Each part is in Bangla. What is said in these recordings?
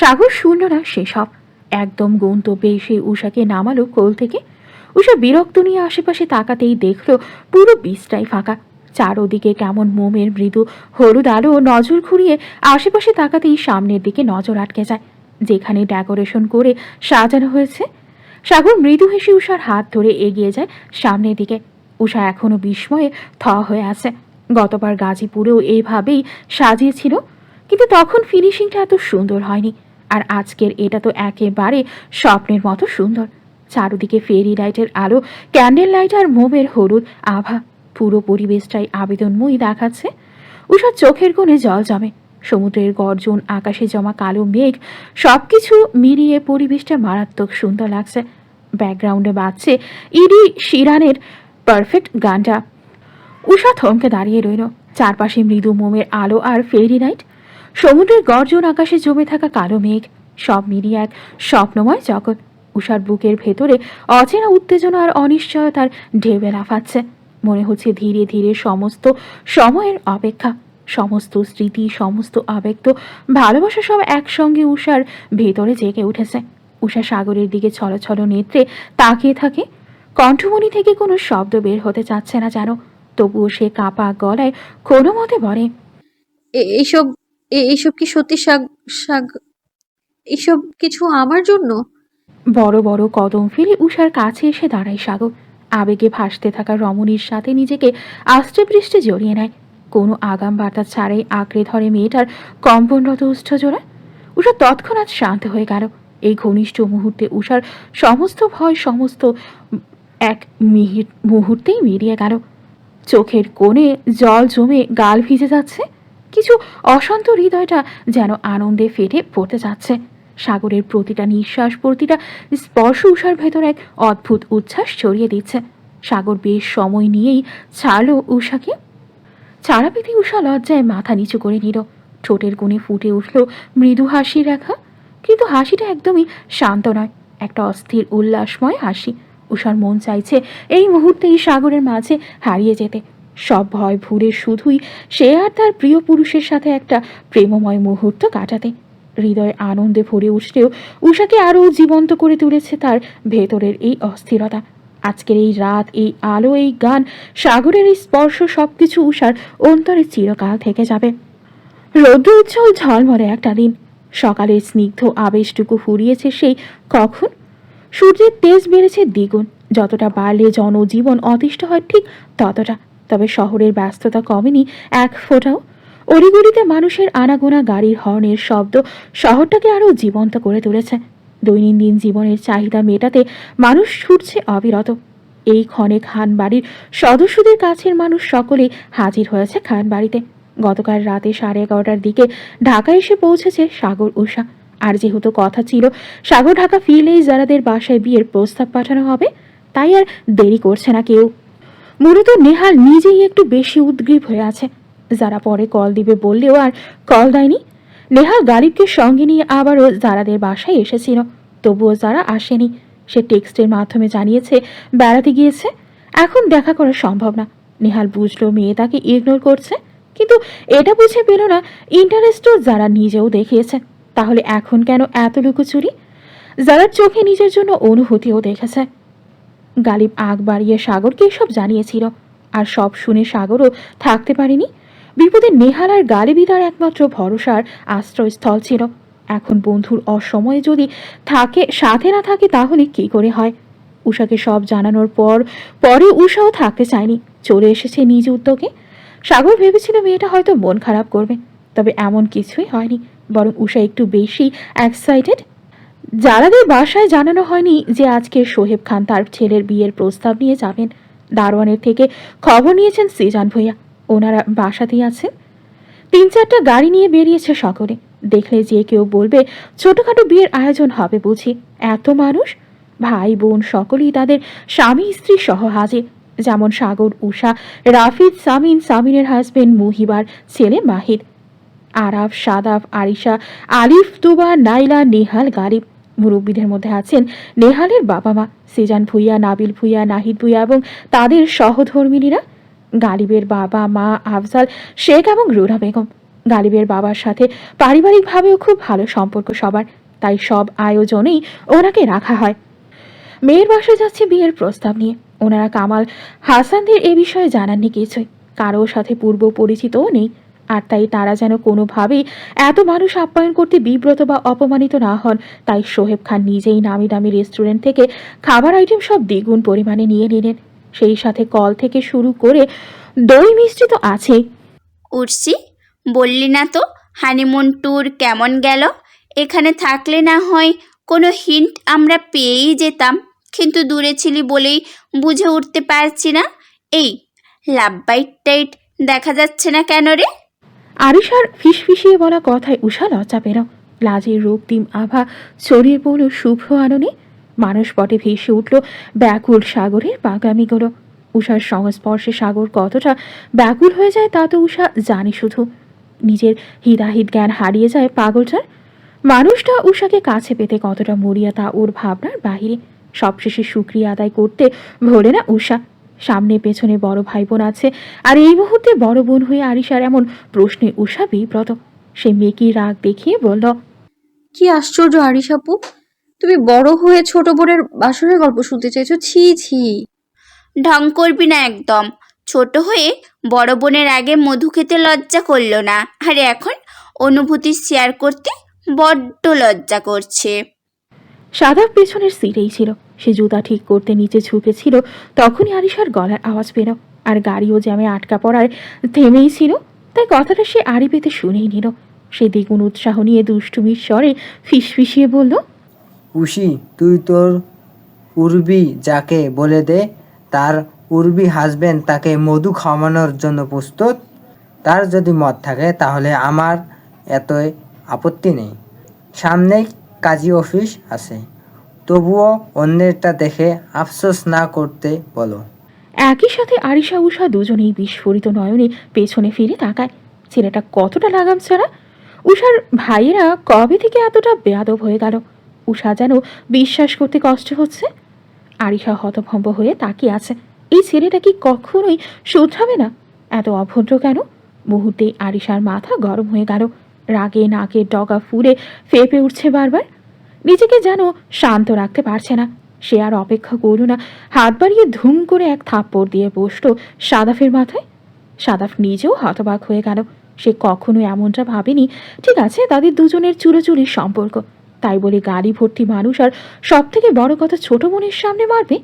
সাগর শুনল না সেসব। একদম গন্তব্যে এসে উষাকে নামালো কোল থেকে। উষা বিরক্ত নিয়ে আশেপাশে তাকাতেই দেখল পুরো বীজটাই ফাঁকা। চারোদিকে কেমন মোমের মৃদু হলুদ আলো নজর ঘুরিয়ে আশেপাশে তাকাতেই সামনের দিকে নজর আটকে যায়, যেখানে ডেকোরেশন করে সাজানো হয়েছে। সাগর মৃদু হেসে উষার হাত ধরে এগিয়ে যায় সামনের দিকে। উষা এখনও বিস্ময়ে থ হয়ে আছে। গতবার গাজীপুরেও এইভাবেই সাজিয়েছিল, কিন্তু তখন ফিনিশিংটা এত সুন্দর হয়নি। আর আজকের এটা তো একেবারে স্বপ্নের মতো সুন্দর। চারদিকে ফেরি লাইটের আলো ক্যান্ডেল লাইট আর মোমের হলুদ। আভা, পুরো পরিবেশটাই আবেদনময়ী দেখাচ্ছে। উষার চোখের কোণে জল জমে। সমুদ্রের গর্জন, আকাশে জমা কালো মেঘ সব কিছু মিলিয়ে পরিবেশটা মারাত্মক সুন্দর লাগছে। ব্যাকগ্রাউন্ডে বাজছে ইডি শিরানের পারফেক্ট গানটা। উষা থমকে দাঁড়িয়ে রইল। চারপাশে মৃদু মোমের আলো আর ফেরি লাইট সমুদ্রের গর্জন আকাশে জমে থাকা কালো মেঘ, সব মিলিয়ে এক স্বপ্নময় জগৎ। উষার বুকের ভেতরে অচেনা উত্তেজনা আর অনিশ্চয়তার ঢেবে লাফাচ্ছে। মনে হচ্ছে ধীরে ধীরে সমস্ত সময়ের অপেক্ষা, সমস্ত স্মৃতি, সমস্ত আবেগ তো ভালোবাসা সব একসঙ্গে উষার ভেতরে জেগে উঠেছে। উষা সাগরের দিকে ছলছল নেত্রে তাকিয়ে থাকে। কণ্ঠমণি থেকে কোনো শব্দ বের হতে চাচ্ছে না যেন, তবুও সে কাপা গলায় কোনো মতে বলে এইসব এইসব কি সত্যি সাগ সাগ এইসব কিছু আমার জন্য? বড় বড় কদম ফেলে উষার কাছে এসে দাঁড়ায় সাগর। আবেগে ভাসতে থাকা রমণীর সাথে নিজেকে আষ্টে জড়িয়ে নেয়। কোনো আগাম বার্তা ছাড়াই আঁকড়ে ধরে মেয়েটার কম্পনরত উষ্ঠজোড়া উষা তৎক্ষণাৎ শান্ত হয়ে গেল। এই ঘনিষ্ঠ মুহূর্তে উষার সমস্ত ভয়, সমস্ত এক মিহির মুহূর্তেই মিলিয়ে গেল। চোখের কোণে জল জমে গাল ভিজে যাচ্ছে। কিছু অশান্ত হৃদয়টা যেন আনন্দে ফেটে পড়তে যাচ্ছে। সাগরের প্রতিটা নিঃশ্বাস প্রতিটা স্পর্শ উষার ভেতর এক অদ্ভুত উচ্ছ্বাস ছড়িয়ে দিচ্ছে। সাগর বেশ সময় নিয়েই ছাড়লো উষাকে ছাড়া পেতে উষা লজ্জায় মাথা নিচু করে নিল। ঠোঁটের কোণে ফুটে উঠল মৃদু হাসির রেখা। কিন্তু হাসিটা একদমই শান্ত নয়, একটা অস্থির উল্লাসময় হাসি। উষার মন চাইছে এই মুহূর্তেই সাগরের মাঝে হারিয়ে যেতে। সব ভয় ভুলে শুধুই সে আর তার প্রিয় পুরুষের সাথে একটা প্রেমময় মুহূর্ত কাটাতে। হৃদয় আনন্দে ভরে উঠলেও উষাকে আরও জীবন্ত করে তুলেছে তার ভেতরের এই অস্থিরতা। আজকের এই রাত, এই আলো, এই গান, সাগরের এই স্পর্শ সবকিছু উষার অন্তরে চিরকাল থেকে যাবে। রৌদ্র উজ্জ্বল ঝলমলে একটা দিন। সকালের স্নিগ্ধ আবেশটুকু ফুরিয়েছে সেই কখন? সূর্যের তেজ বেড়েছে দ্বিগুণ। যতটা বাড়লে জনজীবন অতিষ্ঠ হয় ঠিক ততটা। তবে শহরের ব্যস্ততা কমেনি এক ফোঁটাও। অলিগলিতে মানুষের আনাগোনা গাড়ির হর্নের শব্দ শহরটাকে আরও জীবন্ত করে তুলেছে। দৈনন্দিন জীবনের চাহিদা মেটাতে মানুষ ছুটছে অবিরত। এই ক্ষণে খান বাড়ির সদস্যদের কাছের মানুষ সকলে হাজির হয়েছে খান বাড়িতে গতকাল রাতে সাড়ে এগারোটার দিকে ঢাকা এসে পৌঁছেছে সাগর উষা আর যেহেতু কথা ছিল, সাগর ঢাকা ফিরলেই যারাদের বাসায় বিয়ের প্রস্তাব পাঠানো হবে, তাই আর দেরি করছে না কেউ। মূলত নেহাল নিজেই একটু বেশি উদ্গ্রীব হয়ে আছে। যারা পরে কল দিবে বললেও আর কল দেয়নি। নেহাল গালিবকে সঙ্গে নিয়ে আবারও জারাদের বাসায় এসেছিল। তবুও যারা আসেনি, সে টেক্সটের মাধ্যমে জানিয়েছে, বেড়াতে গিয়েছে। এখন দেখা করা সম্ভব না। নেহাল বুঝলো মেয়ে তাকে ইগনোর করছে। কিন্তু এটা বুঝে পেল না ইন্টারেস্টও যারা নিজেও দেখিয়েছে। তাহলে এখন কেন এত লুকোচুরি যারা চোখে নিজের জন্য অনুভূতিও দেখেছে। গালিব আগ বাড়িয়ে সাগরকে এসব জানিয়েছিল। আর সব শুনে সাগরও থাকতে পারেনি। বিপদে নেহাল আর গালিবই তার একমাত্র ভরসার আশ্রয়স্থল ছিল। এখন বন্ধুর অসময়ে যদি থাকে, সাথে না থাকে তাহলে কি করে হয়? উষাকে সব জানানোর পর, পরে উষাও থাকতে চায়নি। চলে এসেছে নিজ উদ্যোগে। সাগর ভেবেছিল মেয়েটা হয়তো মন খারাপ করবে, তবে এমন কিছুই হয়নি। বরং উষা একটু বেশি এক্সাইটেড যারাদের বাসায় জানানো হয়নি যে আজকে সোহেব খান তার ছেলের বিয়ের প্রস্তাব নিয়ে যাবেন, দারোয়ানের থেকে খবর নিয়েছেন সিজান ভূঁইয়া। ওনারা বাসাতেই আছেন। তিন চারটা গাড়ি নিয়ে বেরিয়েছে সকলে। দেখলে যে কেউ বলবে, ছোটখাটো বিয়ের আয়োজন হবে বুঝি। এত মানুষ? ভাই, বোন সকলেই তাদের স্বামী, স্ত্রী সহ হাজির। যেমন সাগর উষা রাফিদ, সামিন, সামিনের হাজবেন্ড মুহিবার, ছেলে মাহিদ আরাফ, সাদাফ, আরিশা, আলিফ, তুবা, নাইলা, নেহাল, গালিব। মুরব্বীদের মধ্যে আছেন নেহালের বাবা মা সিজান ভুইয়া, নাবিল ভুইয়া, নাহিদ ভুইয়া এবং তাদের সহধর্মিনীরা গালিবের বাবা মা আফজাল শেখ এবং রুনা বেগম। গালিবের বাবার সাথে পারিবারিকভাবেও খুব ভালো সম্পর্ক সবার, তাই সব আয়োজনেই ওনাকে রাখা হয়। মেয়ের বাসায় যাচ্ছে বিয়ের প্রস্তাব নিয়ে। ওনারা কামাল হাসানদের এ বিষয়ে জানাননি কিছুই। কারোর সাথে পূর্ব পরিচিতও নেই। আর তাই তারা যেন কোনোভাবেই এত মানুষ আপ্যায়ন করতে বিব্রত বা অপমানিত না হন। তাই সোহেব খান নিজেই নামি দামি রেস্টুরেন্ট থেকে খাবার আইটেম সব দ্বিগুণ পরিমাণে নিয়ে নিলেন। সেই সাথে কল থেকে শুরু করে দই মিষ্টি তো আছেই উঠছি বললি না তো হানিমুন ট্যুর কেমন গেল? এখানে থাকলে না হয় কোনো হিন্ট আমরা পেয়েই যেতাম। কিন্তু দূরে ছিলি বলেই বুঝে উঠতে পারছি না। এই লাভ বাইট টাইট দেখা যাচ্ছে না কেন রে? আরিশার ফিসফিসিয়ে বলা কথায় উষা লজ্জা পেল। লাজের রক্তিম আভা ছড়িয়ে পড়ল শুভ্র আননে মানুষ পটে ভেসে উঠল ব্যাকুল সাগরের পাগলামিগুলো উষার সংস্পর্শে সাগর কতটা ব্যাকুল হয়ে যায় তা তো উষা জানে শুধু। নিজের হিতাহিত জ্ঞান হারিয়ে যায় পাগলটার। মানুষটা উষাকে কাছে পেতে কতটা মরিয়া তা ওর ভাবনার বাহিরে। সবশেষে সুক্রিয়া আদায় করতে ভোলে না উষা। সামনে পেছনে বড় ভাই বোন আছে। আর এই মুহূর্তে বড় বোন হয়ে আরিশার এমন প্রশ্নে উষা বিব্রত সে মেকির রাগ দেখিয়ে বলল কি আশ্চর্য আরিস আপু তুমি বড় হয়ে ছোট বোনের বাসরের গল্প শুনতে চাইছো? ছি ছি। ঢং করবি না একদম। ছোট হয়ে বড় বোনের আগে মধু খেতে লজ্জা করল না। আর এখন অনুভূতি শেয়ার করতে বড্ড লজ্জা করছে। সাদা পেছনের সিটেই ছিল। সে জুতা ঠিক করতে নিচে ঝুঁকেছিল, তখনই আরিশার গলার আওয়াজ পেল, আর গাড়িও জ্যামে আটকা পড়ার থেমেই ছিল। তাই কথাটা সে আড়ি পেতে শুনেই নিল। সে দ্বিগুণ উৎসাহ নিয়ে দুষ্টুমির স্বরে ফিসফিসিয়ে বলল উশি তুই তোর উর্বি যাকে বলে দে, তার উর্বি হাজবেন্ড তাকে মধু খাওয়ানোর জন্য প্রস্তুত। তার যদি মত থাকে, তাহলে আমার এতই আপত্তি নেই। সামনেই কাজী অফিস আছে। তবুও অন্যেরটা দেখে আফসোস না করতে বলো। একই সাথে আরিশা উষা দুজনেই বিস্ফোরিত নয়নে পেছনে ফিরে তাকায়। ছেলেটা কতটা লাগাম ছাড়া? উষার ভাইয়েরা কবে থেকে এতটা বেয়াদব হয়ে গেল? উষা যেন বিশ্বাস করতে কষ্ট হচ্ছে। আরিশা হতভম্ব হয়ে তাকিয়ে আছে। এই ছেলেটা কি কখনোই শুধরাবে না? এত অভদ্র কেন? মুহূর্তে আরিশার মাথা গরম হয়ে গেল। রাগে নাকের ডগা ফুলে ফেপে উঠছে বারবার। নিজেকে যেন শান্ত রাখতে পারছে না। সে আর অপেক্ষা করল না। হাত বাড়িয়ে ধুম করে এক থাপ্পড় দিয়ে বসল সাদাফের মাথায়। সাদাফ নিজেও হতবাক হয়ে গেল। সে কখনো এমনটা ভাবেনি। ঠিক আছে, তাদের দুজনের চুরোচুরির সম্পর্ক। তাই বলে গাড়ি ভর্তি মানুষ আর সব থেকে বড় কথা ছোট বোনের সামনে মারবে?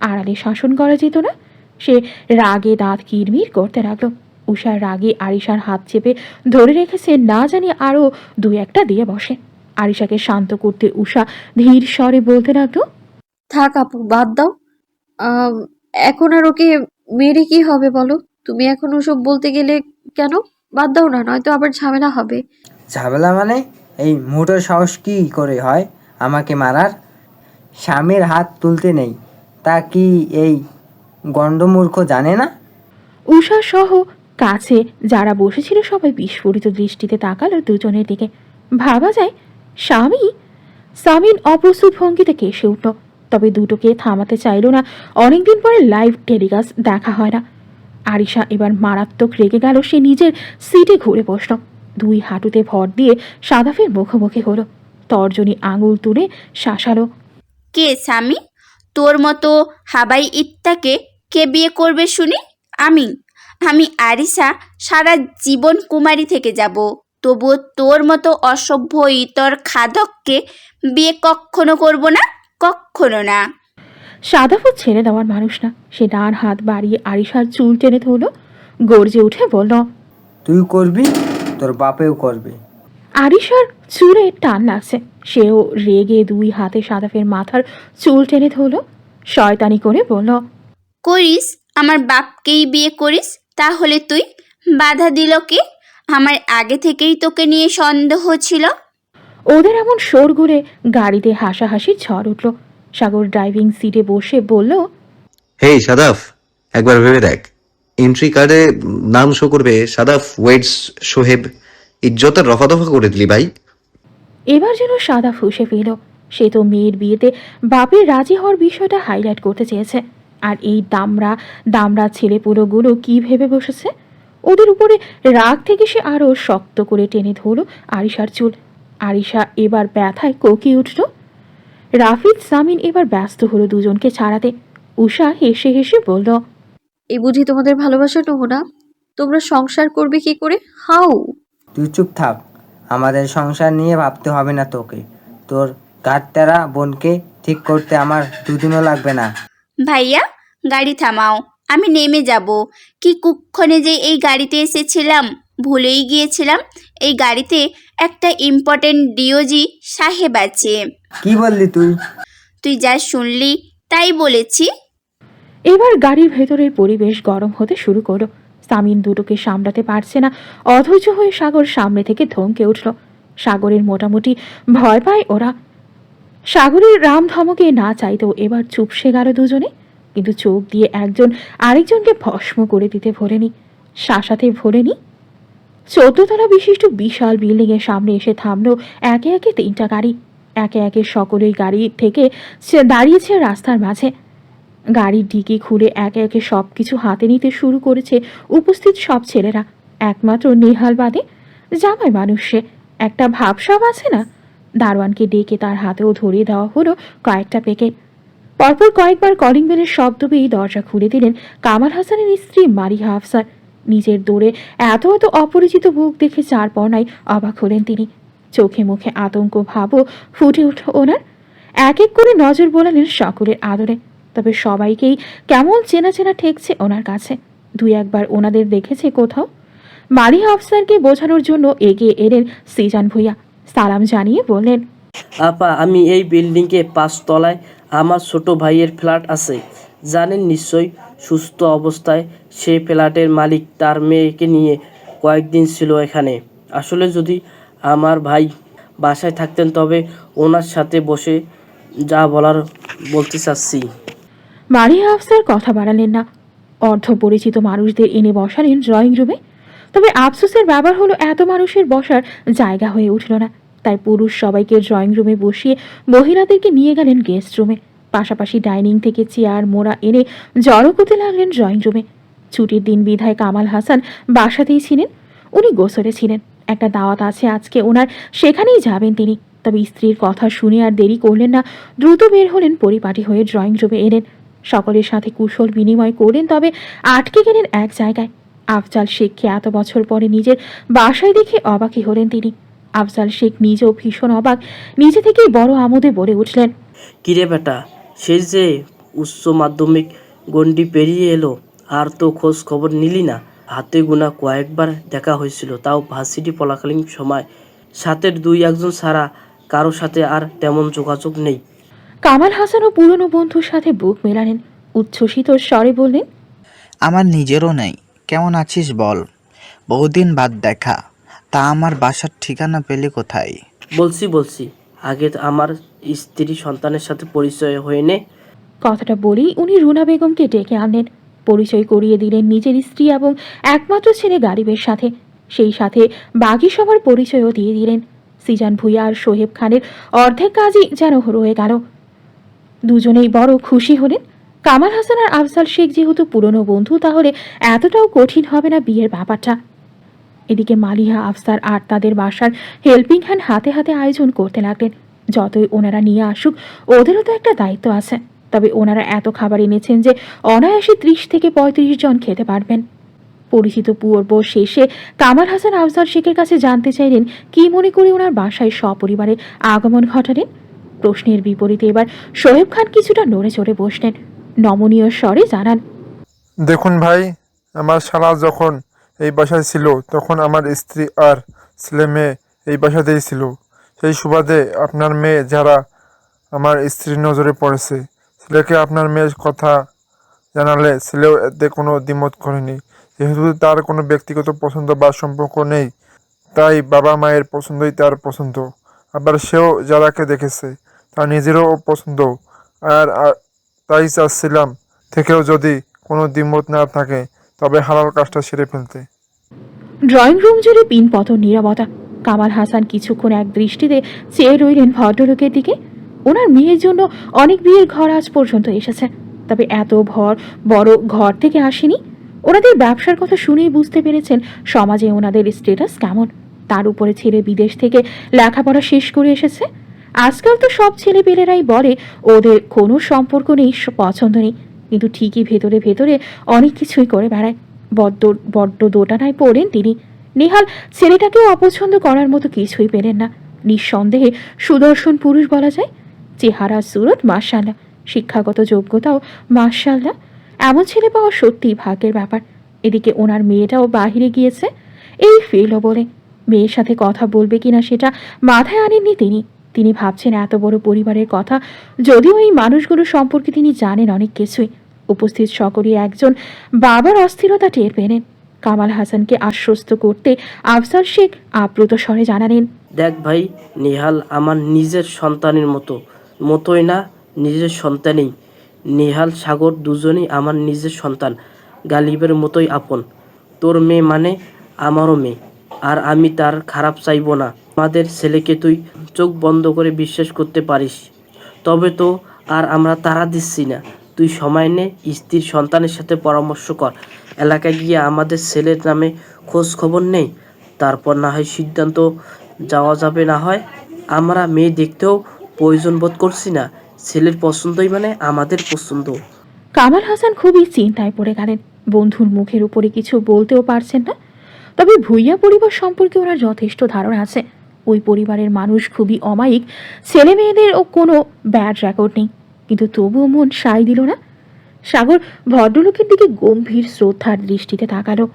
আড়ালে শাসন করা যেত না। সে রাগে দাঁত কিরমির করতে লাগল। উষার রাগে আরিশার হাত চেপে ধরে রেখেছে, না জানি আরও দু একটা দিয়ে বসে। আরিশাকে শান্ত করতে উষা ধীর স্বরে বলতে লাগল থাক আপু বাদ দাও। এখন আর ওকে মেরে কি হবে বলো? তুমি এখন ওসব বলতে গেলে কেন? বাদ দাও না নয়তো আবার ঝামেলা হবে। ঝামেলা মানে? এই মোটর সাহস কি করে হয় আমাকে মারার? স্বামীর হাত তুলতে নেই তা কি এই গণ্ডমূর্খ জানে না? উষা সহ কাছে যারা বসেছিল সবাই বিস্ফোরিত দৃষ্টিতে তাকালো দুজনের দিকে। ভাবা যায় স্বামী? সামিন অপ্রস্তুত ভঙ্গিতে কেসে উঠল। তবে দুটোকে থামাতে চাইল না। অনেকদিন পরে লাইভ টেলিকাস্ট দেখা হয় না। আরিশা এবার মারাত্মক রেগে গেল। সে নিজের সিটে ঘুরে বসল। দুই হাঁটুতে ভর দিয়ে সাদাফের মুখোমুখি হলো। তর্জনী আঙুল তুলে শাসালো, কে স্বামী? তোর মতো হাবাই ইত্তাকে কে বিয়ে করবে শুনি? আমি আমি আরিসা সারা জীবন কুমারী থেকে যাব। তবুও তোর মতো অসভ্য ইতর খাদককে বিয়ে কখনো করব না কখনো না। সাদাফুট ছেড়ে দেওয়ার মানুষ না। সে ডান হাত বাড়িয়ে আরিশার চুল টেনে ধরল। গর্জে উঠে বলল তুই করবি তোর বাপেও করবে। আরিশার চুলে টান লাগছে। সেও রেগে দুই হাতে সাদাফের মাথার চুল টেনে ধরল। শয়তানি করে বলল করিস আমার বাপকেই বিয়ে করিস তাহলে তুই বাধা দিল কে? আমার আগে থেকেই তোকে নিয়ে সন্দেহ ছিল? ওদের এমন শোরগুলে গাড়িতে হাসাহাসির ঝড় উঠল। সাগর ড্রাইভিং সিটে বসে বলল হেই সাদাফ একবার ভেবে দেখ। এন্ট্রি কার্ডে নাম শো করবে সাদাফ ওয়েটস সোহেব। ইজ্জতের রফা দফা করে দিলি ভাই। এবার যেন সাদা ফুসে পেল সে তো মেয়ের বিয়েতে বাপের রাজি হওয়ার বিষয়টা হাইলাইট করতে চেয়েছে। আর এই দামরা দামরা ছেলেপুলোগুলো কি ভেবে বসেছে? ওদের উপরে রাগ থেকে সে আরও শক্ত করে টেনে ধরল আরিশার চুল। আরিশা এবার ব্যথায় কোকিয়ে উঠল। রাফিদ সামিন এবার ব্যস্ত হলো দুজনকে ছাড়াতে। উষা হেসে হেসে বলল এই বুঝি তোমাদের ভালোবাসার নমুনা? তোমরা সংসার করবে কি করে? হাউ? তুই চুপ থাক। আমাদের সংসার নিয়ে ভাবতে হবে না তোকে। তোর গাঁটতেরা বোনকে ঠিক করতে আমার দুদিনও লাগবে না। ভাইয়া গাড়ি থামাও। আমি নেমে যাব। কি কুক্ষণে যে এই গাড়িতে এসেছিলাম? ভুলেই গিয়েছিলাম। এই গাড়িতে একটা ইম্পর্টেন্ট ডিওজি সাহেব আছে। কি বললি তুই? তুই যা শুনলি তাই বলেছি। এবার গাড়ির ভেতরের পরিবেশ গরম হতে শুরু করল। সামিন দুটোকে সামলাতে পারছে না। অধৈর্য হয়ে সাগর সামনে থেকে ধমকে উঠল। সাগরের মোটামুটি ভয় পায় ওরা। সাগরের রাম ধমকে না চাইতেও এবার চুপসে গেল দুজনে। কিন্তু চোখ দিয়ে একজন আরেকজনকে ভস্ম করে দিতে ভোলেনি। শাসাতে ভোলেনি। চোদ্দতলা বিশিষ্ট বিশাল বিল্ডিং এর সামনে এসে থামলো একে একে তিনটা গাড়ি। একে একে সকলেই গাড়ি থেকে দাঁড়িয়েছে রাস্তার মাঝে। গাড়ির ডিকি খুলে একে একে সব কিছু হাতে নিতে শুরু করেছে উপস্থিত সব ছেলেরা। একমাত্র নেহাল বাদে জামাই মানুষ একটা ভাবসাব আছে না? দারোয়ানকে ডেকে তার হাতেও ধরিয়ে দেওয়া হলো কয়েকটা প্যাকেট পরপর কয়েকবার কলিং বেলের শব্দ পেয়ে দরজা খুলে দিলেন কামাল হাসানের স্ত্রী মারিয়া আফসার নিজের দৌড়ে এত এত অপরিচিত মুখ দেখে চার পর্নায় অবাক হলেন তিনি। চোখে মুখে আতঙ্ক ভাবও ফুটে উঠল ওনার। এক এক করে নজর বোলালেন সকলের আদরে। তবে সবাইকেই কেমন চেনা চেনা ঠেকছে ওনার কাছে। দুই একবার ওনাদের দেখেছে কোথাও। মারিয়া আফসারকে বোঝানোর জন্য এগিয়ে এলেন সিজান ভুইয়া। সালাম জানিয়ে বললেন, আপা, আমি এই বিল্ডিংয়ে পাঁচতলায় আমার ছোট ভাইয়ের ফ্ল্যাট আছে। জানেন নিশ্চয় সুস্থ অবস্থায় সে ফ্ল্যাটের মালিক তার মেয়েকে নিয়ে কয়েকদিন ছিল এখানে। আসলে যদি আমার ভাই বাসায় থাকতেন, তবে ওনার সাথে বসে যা বলার বলতে চাচ্ছি। মারিয়া আফসার কথা বাড়ালেন না। অর্ধ পরিচিত মানুষদের এনে বসালেন ড্রয়িং রুমে। তবে আফসোসের ব্যাপার হলো, এত মানুষের বসার জায়গা হয়ে উঠল না। তাই পুরুষ সবাইকে ড্রয়িং রুমে বসিয়ে মহিলাদেরকে নিয়ে গেলেন গেস্ট রুমে পাশাপাশি ডাইনিং থেকে চেয়ার মোড়া এনে জড়ো করতে লাগলেন ড্রয়িং রুমে ছুটির দিন বিধায় কামাল হাসান বাসাতেই ছিলেন, উনি গোসলে ছিলেন। একটা দাওয়াত আছে আজকে ওনার, সেখানেই যাবেন তিনি। তবে স্ত্রীর কথা শুনে আর দেরি করলেন না, দ্রুত বের হলেন পরিপাটি হয়ে ড্রয়িং রুমে এলেন। সকলের সাথে কুশল বিনিময় করলেন, তবে আটকে গেলেন এক জায়গায়। আফজাল শেখকে এত বছর পরে নিজের বাসায় দেখে অবাকই হলেন তিনি। আফজাল শেখ নিজেও ভীষণ অবাক। নিজে থেকেই বড় আমোদে বলে উঠলেন কিরে বেটা সে যে উচ্চ মাধ্যমিক গণ্ডি পেরিয়ে এলো আর তো খোঁজ খবর নিলি না। হাতে গোনা কয়েকবার দেখা হয়েছিল তাও ভার্সিটি পলাকালীন সময়। সাথের দুই একজন ছাড়া কারও সাথে আর তেমন যোগাযোগ নেই। কামাল হাসানও পুরনো বন্ধুর সাথে বুক মেলালেন। উচ্ছ্বসিত স্বরে বললেন আমার নিজেরও নেই কেমন আছিস বল? বহুদিন বাদ দেখা। তা আমার বাসার ঠিকানা পেলে কোথায়? বলছি বলছি। আগে তো আমার স্ত্রী সন্তানের সাথে পরিচয় হয়ে নে। কথাটা বলেই উনি রুনা বেগমকে ডেকে আনলেন পরিচয় করিয়ে দিলেন নিজের স্ত্রী এবং একমাত্র ছেলে গারিবের সাথে। সেই সাথে বাকি সবার পরিচয়ও দিয়ে দিলেন। সিজান ভুইয়া আর সোহেব খানের অর্ধেক কাজই যেন রয়ে গেল। দুজনেই বড় খুশি হলেন। কামাল হাসান আর আফজাল শেখ যেহেতু পুরনো বন্ধু তাহলে এতটাও কঠিন হবে না বিয়ের ব্যাপারটা। এদিকে মালিহা, আফসার আর তাদের বাসার হেল্পিং হ্যান্ড হাতে হাতে আয়োজন করতে লাগলেন। যতই ওনারা নিয়ে আসুক, ওদেরও তো একটা দায়িত্ব আছে। তবে ওনারা এত খাবার এনেছেন যে অনায়াসে ত্রিশ থেকে পঁয়ত্রিশ জন খেতে পারবেন। পরিচিত পূর্ব শেষে কামাল হাসান আফজাল শেখের কাছে জানতে চাইলেন, কি মনে করে ওনার বাসায় সপরিবারে আগমন ঘটালেন প্রশ্নের বিপরীতে এবার শোয়েব খান কিছুটা নড়ে চড়ে বসলেন। নমনীয় স্বরে জানান, দেখুন ভাই, আমার শালা যখন এই বাসায় ছিল, তখন আমার স্ত্রী আর ছেলে মেয়ে এই বাসাতেই ছিল। সেই সুবাদে আপনার মেয়ে যারা আমার স্ত্রীর নজরে পড়েছে, ছেলেকে আপনার মেয়ের কথা জানালে ছেলেও এতে কোনো দ্বিমত করেনি। যেহেতু তার কোনো ব্যক্তিগত পছন্দ বা সম্পর্ক নেই, তাই বাবা মায়ের পছন্দই তার পছন্দ। আবার সেও যারাকে দেখেছে তার নিজেরও পছন্দ। আর, আর- তাই চাচ্ছিলাম থেকেও যদি কোনো দ্বিমত না থাকে তবে হালাল কাজটা সেরে ফেলতে। ড্রয়িং রুম জুড়ে পিনপতন নীরবতা। কামাল হাসান কিছুক্ষণ এক দৃষ্টিতে চেয়ে রইলেন ভদ্রলোকের দিকে। ওনার মেয়ের জন্য অনেক বিয়ের ঘর আজ পর্যন্ত এসেছে। তবে এত ভর বড় ঘর থেকে আসেনি। ওনাদের ব্যবসার কথা শুনেই বুঝতে পেরেছেন সমাজে ওনাদের স্ট্যাটাস কেমন। তার উপরে ছেলে বিদেশ থেকে লেখাপড়া শেষ করে এসেছে। আজকাল তো সব ছেলেপেলেরাই বলে, ওদের কোনো সম্পর্ক নেই, পছন্দ নেই। কিন্তু ঠিকই ভেতরে ভেতরে অনেক কিছুই করে বেড়ায়। বড্ড বড্ড দোটানায় পড়েন তিনি। নেহাল ছেলেটাকেও অপছন্দ করার মতো কিছুই পেলেন না। নিঃসন্দেহে সুদর্শন পুরুষ বলা যায়। চেহারা, সুরত মার্শাল্লা শিক্ষাগত যোগ্যতাও মার্শাল্লাহ এমন ছেলে পাওয়া সত্যিই ভাগ্যের ব্যাপার। এদিকে ওনার মেয়েটাও বাহিরে গিয়েছে। এই ফেলও বলে। মেয়ের সাথে কথা বলবে কিনা সেটা মাথায় আনেননি তিনি। তিনি ভাবছেন এত বড় পরিবারের কথা। যদিও এই মানুষগুলো সম্পর্কে তিনি জানেন অনেক কিছুই। উপস্থিত সকলেই একজন বাবার অস্থিরতা টের পেলেন। কামাল হাসানকে আশ্বস্ত করতে আফসার শেখ আপ্লুত স্বরে জানালেন, দেখ ভাই, নেহাল আমার নিজের সন্তানের মতো। মতোই না, নিজের সন্তানই। নেহাল সাগর দুজনেই আমার নিজের সন্তান। গালিবের মতোই আপন। তোর মেয়ে মানে আমারও মেয়ে। আর আমি তার খারাপ চাইব না। আমাদের ছেলেকে তুই চোখ বন্ধ করে বিশ্বাস করতে পারিস। তবে তো আর আমরা তারা দিচ্ছি না। তুই সময় নে, স্ত্রীর সন্তানের সাথে পরামর্শ কর। এলাকায় গিয়ে আমাদের ছেলের নামে খোঁজ খবর নেই তারপর না হয় সিদ্ধান্ত যাওয়া যাবে না হয়। আমরা মেয়ে দেখতেও প্রয়োজন বোধ করছি না। ছেলের পছন্দই মানে আমাদের পছন্দ। কামাল হাসান খুবই চিন্তায় পড়ে গেলেন। বন্ধুর মুখের উপরে কিছু বলতেও পারছেন না। তবে ভুইয়া পরিবার সম্পর্কে ওনার যথেষ্ট ধারণা আছে। ওই পরিবারের মানুষ খুবই অমায়িক। ছেলে মেয়েদেরও কোনো ব্যাড রেকর্ড নেই। কিন্তু তবুও মন সাই দিল না। সাগর ভদ্রলোকের দিকে গম্ভীর শ্রদ্ধার দৃষ্টিতে তাকালো।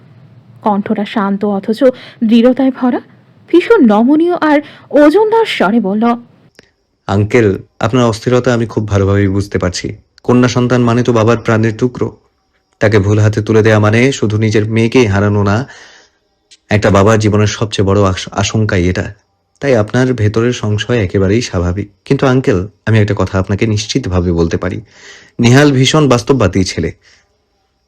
কণ্ঠটা শান্ত অথচ দৃঢ়তায় ভরা। ভীষণ নমনীয় আর ওজনদার স্বরে বলল, আঙ্কেল, আপনার অস্থিরতা আমি খুব ভালোভাবেই বুঝতে পারছি। কন্যা সন্তান মানে তো বাবার প্রাণের টুকরো। তাকে ভুল হাতে তুলে দেওয়া মানে শুধু নিজের মেয়েকেই হারানো না, একটা বাবার জীবনের সবচেয়ে বড় আশঙ্কাই এটা। তাই আপনার ভেতরের সংশয় একেবারেই স্বাভাবিক। কিন্তু আঙ্কেল, আমি একটা কথা আপনাকে নিশ্চিতভাবে বলতে পারি। নেহাল ভীষণ বাস্তববাদী ছেলে।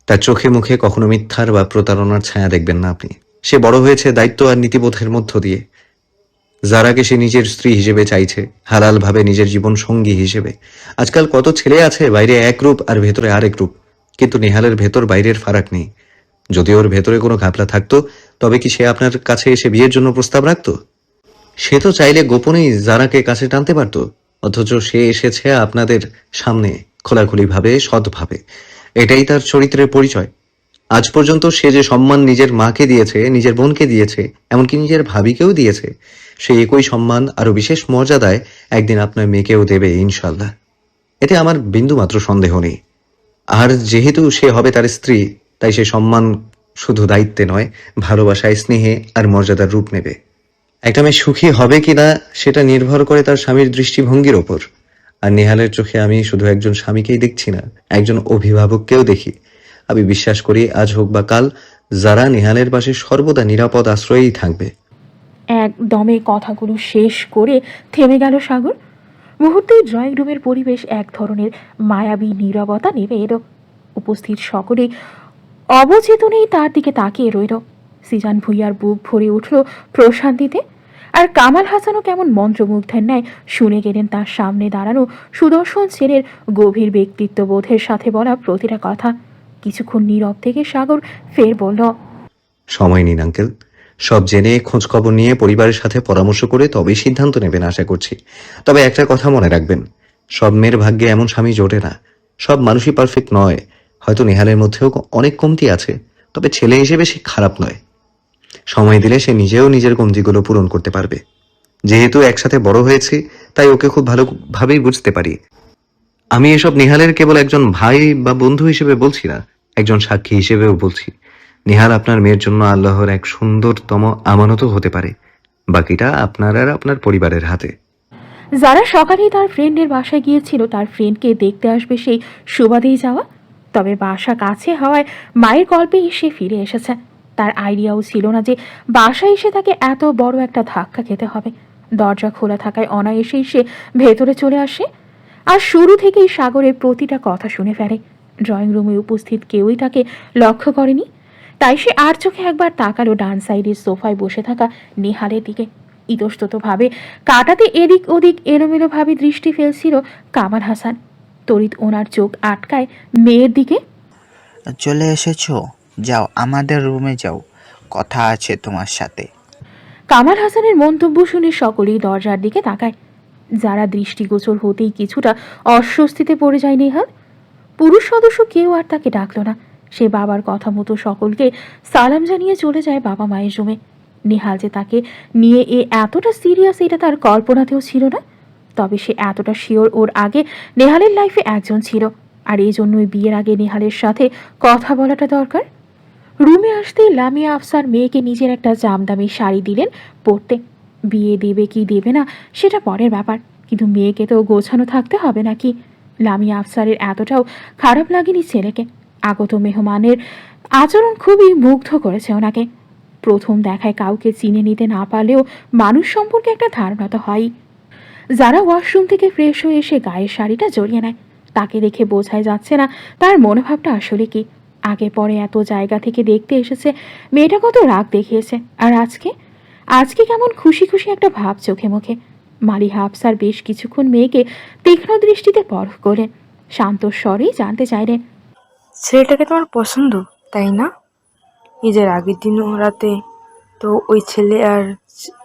তার চোখে মুখে কখনো মিথ্যার বা প্রতারণার ছায়া দেখবেন না আপনি। সে বড় হয়েছে দায়িত্ব আর নীতিবোধের মধ্য দিয়ে। যারাকে সে নিজের স্ত্রী হিসেবে চাইছে হালাল ভাবে নিজের জীবন সঙ্গী হিসেবে। আজকাল কত ছেলে আছে, বাইরে এক রূপ আর ভেতরে আরেক রূপ। কিন্তু নেহালের ভেতর বাইরের ফারাক নেই। যদি ওর ভেতরে কোনো ঘাপলা থাকতো, তবে কি সে আপনার কাছে এসে বিয়ের জন্য প্রস্তাব রাখতো? সে তো চাইলে গোপনেই জারাকে কাছে টানতে পারতো, অথচ সে এসেছে আপনাদের সামনে খোলাখুলিভাবে, সৎভাবে। এটাই তার চরিত্রের পরিচয়। আজ পর্যন্ত সে যে সম্মান নিজের মাকে দিয়েছে, নিজের বোনকে দিয়েছে, এমনকি নিজের ভাবিকেও দিয়েছে, সে একই সম্মান আরও বিশেষ মর্যাদায় একদিন আপনার মেয়েকেও দেবে ইনশাল্লাহ এতে আমার বিন্দুমাত্র সন্দেহ নেই। আর যেহেতু সে হবে তার স্ত্রী, তাই সে সম্মান শুধু দায়িত্বে নয়, ভালোবাসায়, স্নেহে আর মর্যাদার রূপ নেবে। একটা মেয়ে সুখী হবে কিনা সেটা নির্ভর করে তার স্বামীর দৃষ্টিভঙ্গির ওপর। আর নেহালের চোখে আমি শুধু একজন স্বামীকেই দেখছি না, একজন অভিভাবককেও দেখি। আমি বিশ্বাস করি আজ হোক বা কাল, যারা নেহালের পাশে সর্বদা নিরাপদ আশ্রয়েই থাকবে। একদমে কথাগুলো শেষ করে থেমে গেল সাগর। মুহূর্তেই ড্রয়িং রুমের পরিবেশ এক ধরনের মায়াবী নীরবতা নেমে এলো। উপস্থিত সকলে অবচেতনেই তার দিকে তাকিয়ে রইল। সিজান ভুইয়ার বুক ভরে উঠল প্রশান্তিতে। আর কামাল হাসানও কেমন মন্ত্রমুগ্ধের ন্যায় শুনে গেলেন তার সামনে দাঁড়ানো সুদর্শন ছেলের গভীর ব্যক্তিত্ববোধের সাথে বলা প্রতিটা কথা। কিছুক্ষণ নীরব থেকে সাগর ফের বলল, সময় নিন, আঙ্কেল। সব জেনে খোঁজ খবর নিয়ে পরিবারের সাথে পরামর্শ করে তবেই সিদ্ধান্ত নেবেন, আশা করছি। তবে একটা কথা মনে রাখবেন। সব মেয়ের ভাগ্যে এমন স্বামী জোটে না। সব মানুষই পারফেক্ট নয়। হয়তো নেহালের মধ্যেও অনেক কমতি আছে। তবে ছেলে হিসেবে সে খারাপ নয়। সময় দিলে সে নিজেও নিজের কমতিগুলো পূরণ করতে পারবে। যেহেতু একসাথে বড় হয়েছি, তাই ওকে খুব ভালোভাবেই বুঝতে পারি। আমি এসব নেহালের কেবল একজন ভাই বা বন্ধু হিসেবে বলছি না, একজন সাক্ষী হিসেবেও বলছি। নেহাল আপনার মেয়ের জন্য আল্লাহর এক সুন্দরতম আমানতও হতে পারে, বাকিটা আপনার আর আপনার পরিবারের হাতে। যারা সকালেই তার ফ্রেন্ডের বাসায় গিয়েছিল, তার ফ্রেন্ডকে দেখতে আসবে সেই সুবাদেই যাওয়া। তবে বাসা কাছে হওয়ায় মায়ের গল্পে সে ফিরে এসেছে। তার আইডিয়াও ছিল না যে বাসায় এসে তাকে এত বড় একটা ধাক্কা খেতে হবে। দরজা খোলা থাকায় অনায়াসেই সে ভেতরে চলে আসে আর শুরু থেকেই সাগরের প্রতিটা কথা শুনে ফেলে। ড্রয়িং রুমে উপস্থিত কেউই তাকে লক্ষ্য করেনি। তাই সে আর চোখে একবার তাকালো ডান সাইডের সোফায় বসে থাকা নেহালের দিকে। ইতস্ততভাবে কাটাতে এদিক ওদিক এলোমেলোভাবে দৃষ্টি ফেলছিল কামাল হাসান। তড়িৎ ওনার চোখ আটকায় মেয়ের দিকে। চলে এসেছ? যাও, আমাদের রুমে যাও। কথা আছে তোমার সাথে। কামাল হাসানের মন্তব্য শুনে সকলেই দরজার দিকে তাকায়। যারা দৃষ্টিগোচর হতেই কিছুটা অস্বস্তিতে পড়ে যায় নেহাল, পুরুষ সদস্য কেউ আর তাকে ডাকলো না। সে বাবার কথা মতো সকলকে সালাম জানিয়ে চলে যায় বাবা মায়ের রুমে নেহাল যে তাকে নিয়ে এ এতটা সিরিয়াস এটা তার কল্পনাতেও ছিল না। তবে সে এতটা শিওর ওর আগে নেহালের লাইফে একজন ছিল। আর এই জন্যই বিয়ের আগে নেহালের সাথে কথা বলাটা দরকার। রুমে আসতেই লামিয়া আফসার মেয়েকে নিজের একটা জামদামি শাড়ি দিলেন। পরতে বিয়ে দেবে কি দেবে না, সেটা পরের ব্যাপার। কিন্তু মেয়েকে তো গোছানো থাকতে হবে নাকি? লামিয়া আফসারের এতটাও খারাপ লাগেনি ছেলেকে। আগত মেহমানের আচরণ খুবই মুগ্ধ করেছে ওনাকে। প্রথম দেখায় কাউকে চিনে নিতে না পারলেও মানুষ সম্পর্কে একটা ধারণা তো হয়ই। যারা ওয়াশরুম থেকে ফ্রেশ হয়ে এসে গায়ের শাড়িটা জড়িয়ে নেয়, তাকে দেখে বোঝাই যাচ্ছে না তার মনোভাবটা আসলে কি। আগে পরে এত জায়গা থেকে দেখতে এসেছে, মেয়েটা কত রাগ দেখিয়েছে। আর আজকে? আজকে কেমন খুশি খুশি একটা ভাব চোখে মুখে। মালি হাফসার বেশ কিছুক্ষণ মেয়েকে তীক্ষ্ণ দৃষ্টিতে পরখ করে। শান্ত স্বরেই জানতে চাইলেন ছেলেটাকে তোমার পছন্দ, তাই না? ঈদের আগের দিন রাতে তো ওই ছেলে আর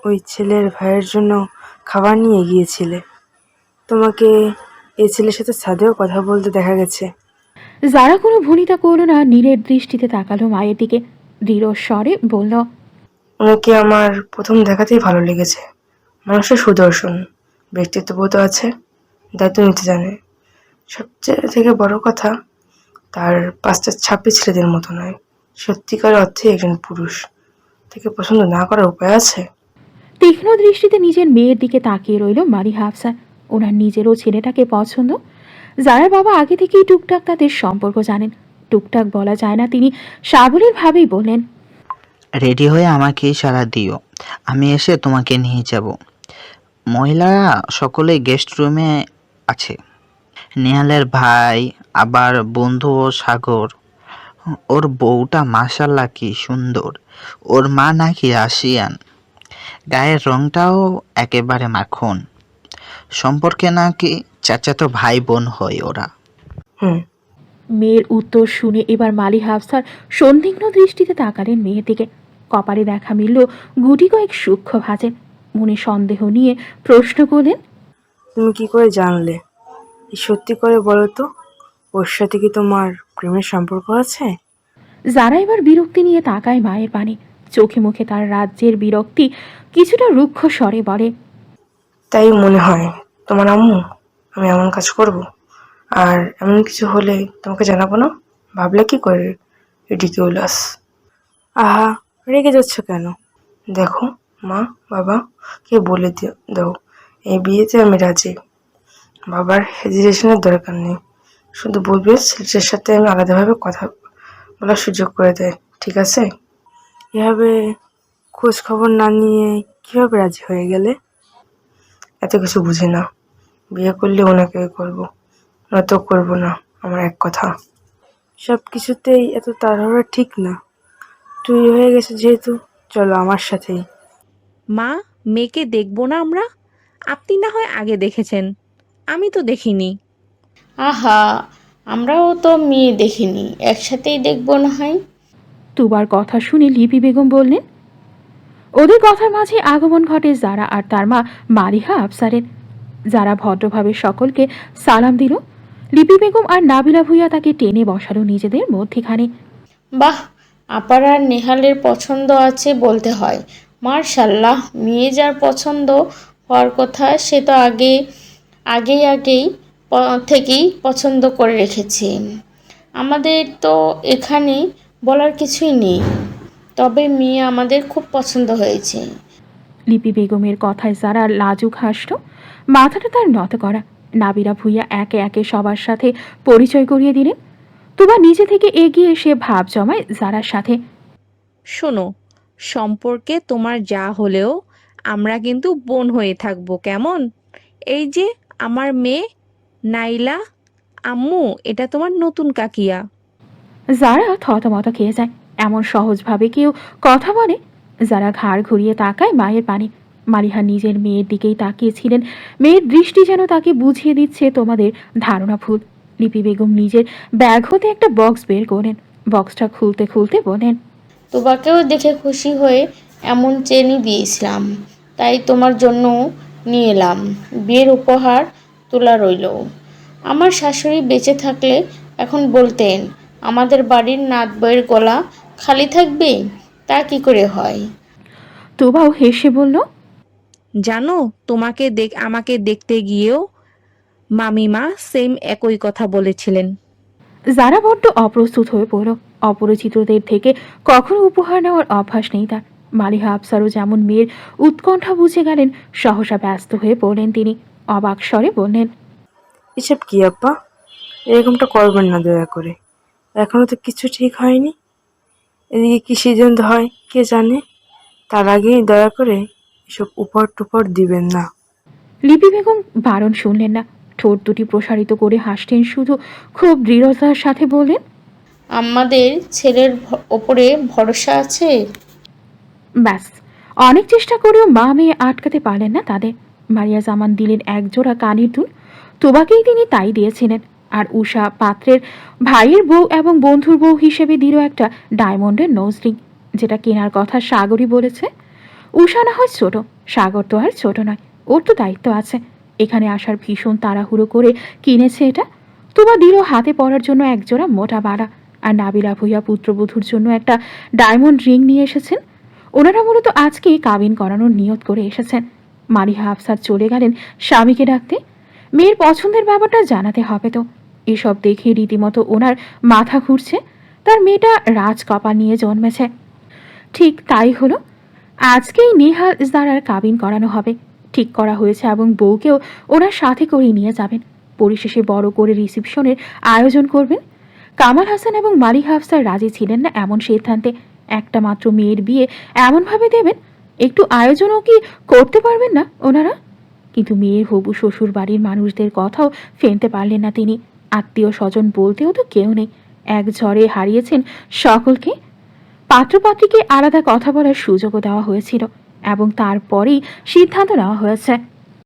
ওই ছেলের ভাইয়ের জন্য খাবার নিয়ে গিয়েছিলে। তোমাকে এই ছেলের সাথে ছাদেও কথা বলতে দেখা গেছে। যারা কোনো ভনিতা করল না নীলের দৃষ্টিতে তাকালো মায়ের দিকে। দৃঢ় স্বরে বলল ওনাকে আমার প্রথম দেখাতেই ভালো লেগেছে। মানুষের সুদর্শন ব্যক্তিত্ববোধ আছে দায়িত্ব নিতে জানে। সবচেয়ে থেকে বড় কথা তার পাঁচটা ছাব্বিশ ছেলেদের মতো নয়। সত্যিকার অর্থে একজন পুরুষ। তাকে পছন্দ না করার উপায় আছে? তীক্ষ্ণ দৃষ্টিতে নিজের মেয়ের দিকে তাকিয়ে রইল মারি হাফসা ওনার নিজেরও ছেলেটাকে পছন্দ যারা বাবা আগে থেকেই টুকটাক তাদের সম্পর্ক জানেন, টুকটাক বলা যায় না, তিনি সাবলীলভাবেই বললেন, রেডি হয়ে আমাকে ইশারা দিও, আমি এসে তোমাকে নিয়ে যাব। মহিলারা সকলে গেস্ট রুমে আছে। নেহালের ভাই, আবার বন্ধু ও সাগর। ওর বউটা মাসাল্লাহ কি সুন্দর। ওর মা নাকি রাশিয়ান। গায়ের রংটাও একেবারে মাখন। সম্পর্কে নাকি চাচাতো ভাই বোন হয় ওরা। হুম মেয়ের উত্তর শুনে এবার মালি হাফসার সন্দিগ্ধ দৃষ্টিতে তাকালেন মেয়ের দিকে। কপালে দেখা মিলল গুটি কয়েক সূক্ষ্ম ভাজে। মনে সন্দেহ নিয়ে প্রশ্ন করলেন তুমি কি করে জানলে? সত্যি করে বলো তো? ওর সাথে কি তোমার প্রেমের সম্পর্ক আছে? যারা এবার বিরক্তি নিয়ে তাকায় মায়ের পানে চোখে মুখে তার রাজ্যের বিরক্তি কিছুটা রুক্ষ স্বরে বলে তাই মনে হয় তোমার আম্মু আমি এমন কাজ করব। আর এমন কিছু হলে তোমাকে জানাব না? ভাবলে কি করে রিডিকিউলাস আহা, রেগে যাচ্ছ কেন? দেখো, মা, বাবা, কে বলে দিও, এই বিয়েতে আমি রাজি। বাবার হেজিটেশনের দরকার নেই। শুধু বলবে ছেলেটার সাথে আমি আলাদাভাবে কথা বলার সুযোগ করে দেয়, ঠিক আছে? এভাবে খোঁজ খবর না নিয়ে কীভাবে রাজি হয়ে গেলে? এত কিছু বুঝি না। বিয়ে করলে ওনাকে করব। নয়তো করব না আমার এক কথা। সব কিছুতেই এত তাড়াহুড়া ঠিক না। তুই হয়ে গেছে যেহেতু চলো আমার সাথেই। মা মেয়েকে দেখব না আমরা? আপনি না হয় আগে দেখেছেন। আমি তো দেখিনি। আহা আমরাও তো মেয়ে দেখিনি একসাথেই দেখব না হয়। তুবার কথা শুনে লিপি বেগম বললেন ওদের কথার মাঝে আগমন ঘটে যারা আর তার মা মারিহা আফসারের যারা ভদ্রভাবে সকলকে সালাম দিল লিপি বেগম আর নাবিলা ভুইয়া তাকে টেনে বসালো নিজেদের মধ্যেখানে। বাহ আপার আর নেহালের পছন্দ আছে বলতে হয়। মার্শাল্লাহ মেয়ে যার পছন্দ হওয়ার কথা সে তো আগে আগেই আগেই থেকেই পছন্দ করে রেখেছে। আমাদের তো এখানে বলার কিছুই নেই তবে মেয়ে আমাদের খুব পছন্দ হয়েছে। লিপি বেগমের কথায় যারা লাজুক হাসল মাথাটা তার নত করা। নাবিরা ভুইয়া একে একে সবার সাথে পরিচয় করিয়ে দিলেন। তুবা নিজে থেকে এগিয়ে এসে ভাব জমায় যারার সাথে। শোনো সম্পর্কে তোমার যা হলেও আমরা কিন্তু বোন হয়ে থাকব কেমন? এই যে আমার মেয়ে নাইলা আম্মু এটা তোমার নতুন কাকিয়া। যারা থতমত খেয়ে যায় এমন সহজভাবে কেউ কথা বলে। যারা ঘাড় ঘুরিয়ে তাকায় মায়ের পানে। মালিহা নিজের মেয়ের দিকেই তাকিয়েছিলেন। মেয়ের দৃষ্টি যেন তাকে বুঝিয়ে দিচ্ছে তোমাদের ধারণা ভুল। লিপি বেগম নিজের ব্যাগ হতে একটা বক্স বের করেন বক্সটা খুলতে খুলতে বলেন তোমাকেও দেখে খুশি হয়ে এমন চেনই দিয়েছিলাম তাই তোমার জন্য নিয়ে এলাম। বিয়ের উপহার তোলা রইল। আমার শাশুড়ি বেঁচে থাকলে এখন বলতেন আমাদের বাড়ির নাত বইয়ের গলা খালি থাকবে তা কি করে হয়? তোবাও হেসে বলল জানো তোমাকে দেখ আমাকে দেখতে গিয়েও মামিমা সেম একই কথা বলেছিলেন। যারা বড্ড অপ্রস্তুত হয়ে পড়ল অপরিচিতদের থেকে কখনো উপহার নেওয়ার অভ্যাস নেই তার। মালিহা আফসারও যেমন মেয়ের উৎকণ্ঠা বুঝে গেলেন সহসা ব্যস্ত হয়ে পড়লেন তিনি। অবাক স্বরে বললেন এসব কি আব্বা? এরকমটা করবেন না দয়া করে। এখনও তো কিছু ঠিক হয়নি। এদিকে কি সিদ্ধান্ত হয় কে জানে? তার আগেই দয়া করে এসব উপর টুপর দিবেন না। লিপি বেগম বারণ শুনলেন না। ঠোঁট দুটি প্রসারিত করে হাসতেন শুধু। খুব দৃঢ়তার সাথে বললেন আমাদের ছেলের ভ- ওপরে ভরসা আছে? ব্যাস। অনেক চেষ্টা করেও মা মেয়ে আটকাতে পারলেন না তাদের। মারিয়া জামান দিলেন এক জোড়া কানের দুল। তোবাকেই তিনি তাই দিয়েছিলেন। আর উষা পাত্রের ভাইয়ের বউ এবং বন্ধুর বউ হিসেবে দিল একটা ডায়মন্ডের নোজ রিং যেটা কেনার কথা সাগরী বলেছে। উষা না হয় ছোট, সাগর তো আর ছোট নয়, ওর তো দায়িত্ব আছে। এখানে আসার ভীষণ তাড়াহুড়ো করে কিনেছে এটা। তোবা দিল হাতে পরার জন্য একজোড়া মোটা বাড়া, আর নাবিলা ভুইয়া পুত্রবধূর জন্য একটা ডায়মন্ড রিং নিয়ে এসেছেন। ওনারা মূলত আজকেই কাবিন করানোর নিয়ত করে এসেছেন। মালিহা আফসার চলে গেলেন স্বামীকে ডাকতে। মেয়ের পছন্দের ব্যাপারটা জানাতে হবে তো। এসব দেখে রীতিমতো ওনার মাথা ঘুরছে। তার মেয়েটা রাজ কপা নিয়ে জন্মেছে। ঠিক তাই হলো। আজকেই নেহাল জারার কাবিন করানো হবে। ঠিক করা হয়েছে এবং বউকেও ওনার সাথে করে নিয়ে যাবেন। পরিশেষে বড় করে রিসিপশনের আয়োজন করবেন। কামাল হাসান এবং মালিহা আফসার রাজি ছিলেন না এমন সিদ্ধান্তে। একটা মাত্র মেয়ের বিয়ে এমনভাবে দেবেন? একটু আয়োজনও কি করতে পারবেন না ওনারা? কিন্তু মেয়ের হবু শ্বশুর বাড়ির মানুষদের কথাও ফেলতে পারলেন না তিনি। আত্মীয় স্বজন বলতেও তো কেউ নেই। এক ঝড়ে হারিয়েছেন সকলকে। পাত্রপাত্রীকে আলাদা কথা বলার সুযোগও দেওয়া হয়েছিল এবং তারপরেই সিদ্ধান্ত নেওয়া হয়েছে।